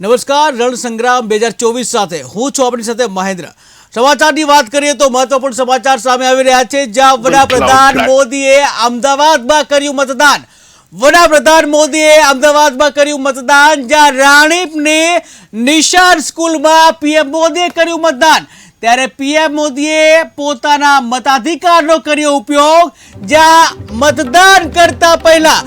નમસ્કાર રણ સંગ્રામ બે હજાર ચોવીસ સાથે. હું છું આપણી સાથે મહેન્દ્ર. સમાચારની વાત કરીએ તો મહત્વપૂર્ણ સમાચાર સામે આવી રહ્યા છે જ્યાં વડાપ્રધાન મોદીએ અમદાવાદમાં કર્યું મતદાન. વડાપ્રધાન મોદીએ અમદાવાદમાં કર્યું મતદાન જ્યાં રાણીપને નિશાન સ્કૂલમાં પીએમ મોદીએ કર્યું મતદાન. ત્યારે પીએમ મોદીએ પોતાના મતાધિકારનો કર્યો ઉપયોગ જ્યાં મતદાન કરતા પહેલા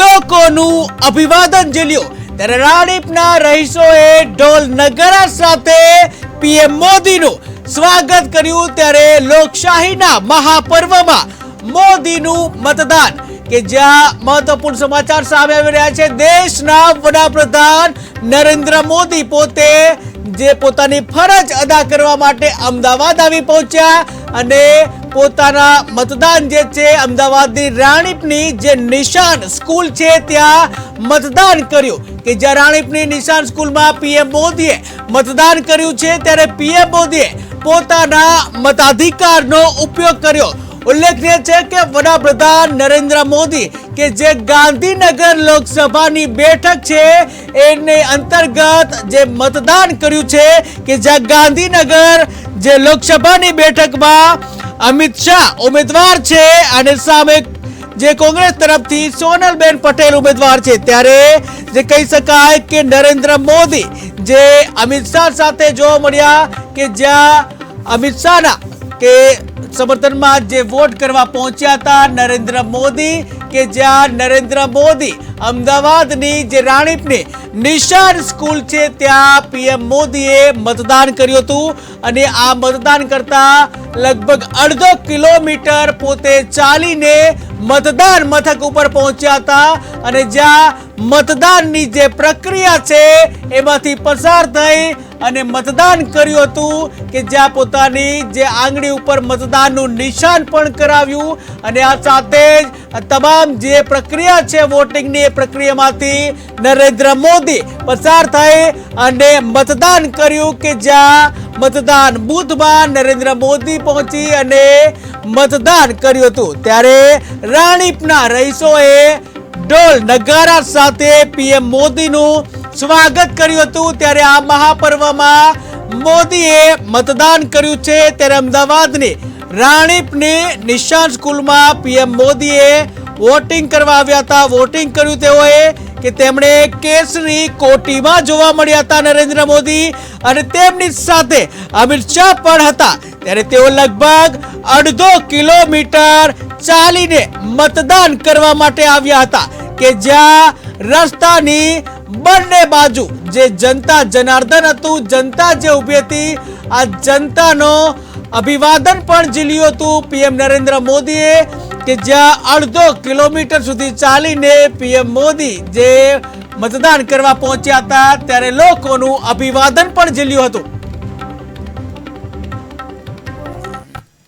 લોકોનું અભિવાદન ઝીલ્યું. ત્યારે રાણીપના રહીશોએ ઢોલ નગારા સાથે પીએમ મોદીનું સ્વાગત કર્યું ત્યારે લોકશાહીના મહાપર્વમાં મોદીનું મતદાન કે જ્યાં મહત્વપૂર્ણ સમાચાર સામે આવી રહ્યા છે. દેશના વડાપ્રધાન નરેન્દ્ર મોદી પોતે જે પોતાની ફરજ અદા કરવા માટે અમદાવાદ આવી પહોંચ્યા અને પોતાના મતદાન જે છે, અમદાવાદની રાણીપની જે નિશાન સ્કૂલ છે, ત્યાં મતદાન કર્યું કે જ્યાં રાણીપની નિશાન સ્કૂલમાં પીએમ મોદીએ મતદાન કર્યું છે, ત્યારે પીએમ મોદીએ પોતાના મતાધિકારનો ઉપયોગ કર્યો. ઉલ્લેખનીય છે કે વડાપ્રધાન નરેન્દ્ર મોદી કે જે ગાંધીનગર લોકસભાની બેઠક છે, એને અંતર્ગત જે મતદાન કર્યું છે કે જ્યાં ગાંધીનગર જે લોકસભાની બેઠકમાં અમિત શાહ ઉમેદવાર છે અને સામે જે કોંગ્રેસ તરફથી સોનલબેન પટેલ ઉમેદવાર છે, ત્યારે જે કહી શકાય કે નરેન્દ્ર મોદી, જે અમિત શાહ સાથે જોવા મળ્યા કે જ્યાં અમિત શાહના કે સમર્થનમાં જે વોટ કરવા પહોંચ્યા હતા નરેન્દ્ર મોદી કે જ્યાં નરેન્દ્ર મોદી અમદાવાદની જે રાણીપની નિશાન સ્કૂલ છે, ત્યાં પીએમ મોદીએ મતદાન કર્યું હતું અને આ મતદાન કરતા લગભગ અડધો કિલોમીટર પોતે ચાલીને મતદાન મથક ઉપર પહોંચ્યા હતા અને જ્યાં મતદાનની જે પ્રક્રિયા છે, એમાંથી પસાર થઈ અને મતદાન કર્યું હતું કે જ્યાં પોતાની જે આંગળી ઉપર મતદાનનું નિશાન પણ કરાવ્યું. અને આ સાથે જ તમામ જે પ્રક્રિયા છે વોટિંગની, એ પ્રક્રિયામાંથી નરેન્દ્ર મોદી પસાર થઈ અને મતદાન કર્યું કે જ્યાં મતદાન બુથમાં નરેન્દ્ર મોદી પહોંચી અને મતદાન કર્યું હતું. ત્યારે રાણીપના રહીશોએ ઢોલ નગારા સાથે પીએમ મોદીનું સ્વાગત કર્યું હતું ત્યારે આ મહાપર્વમાં મોદીએ મતદાન કર્યું છે ત્યારે અમદાવાદની રાણીપની નિશાન સ્કૂલમાં પીએમ મોદીએ વોટિંગ કરવા આવ્યા હતા. વોટિંગ કર્યું તેઓએ કે તેમણે કેસરી કોટીમાં જોવા મળ્યા હતા નરેન્દ્ર મોદી અને તેમની સાથે અમિત શાહ પણ હતા. ત્યારે તેઓ લગભગ અડધો કિલોમીટર ચાલીને મતદાન કરવા માટે આવ્યા હતા કે જ્યાં રસ્તાની બંને બાજુ જે જનતા જનાર્દન હતું, જનતા જે ઊભી હતી, આ જનતાનો અભિવાદન પણ ઝીલ્યું હતું. પીએમ નરેન્દ્ર મોદીએ કે જ્યાં અડધો કિલોમીટર સુધી ચાલીને પીએમ મોદી જે મતદાન કરવા પહોંચ્યા હતા, ત્યારે લોકોનું અભિવાદન પણ ઝીલ્યું હતું.